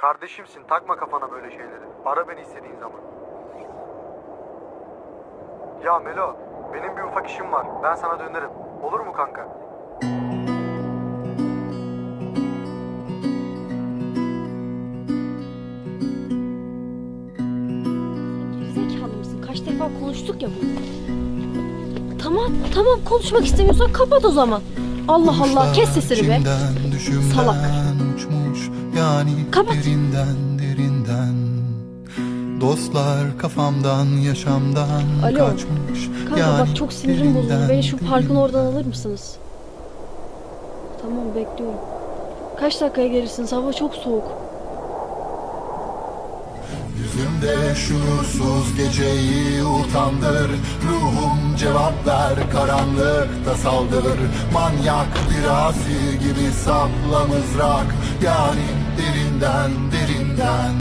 Kardeşimsin takma kafana böyle şeyleri. Ara beni istediğin zaman. Ya Melo, benim bir ufak işim var. Ben sana dönerim. Olur mu kanka? Gerizekalı mısın? Kaç defa konuştuk ya bunu. Tamam tamam konuşmak istemiyorsan kapat o zaman. Allah Allah kes sesini be. Salak. uçmuş yani Kapat. derinden derinden Dostlar kafamdan yaşamdan Alo. kaçmış Kanka yani bak çok sinirim bozuldu. derinden, Beni şu parkın derinden. oradan alır mısınız? Tamam bekliyorum. Kaç dakikaya gelirsiniz? Hava çok soğuk. Yüzümde şuursuz geceyi utandır Ruhum cevap ver karanlıkta saldır Manyak bir asi gibi sapla mızrak Yani derinden derinden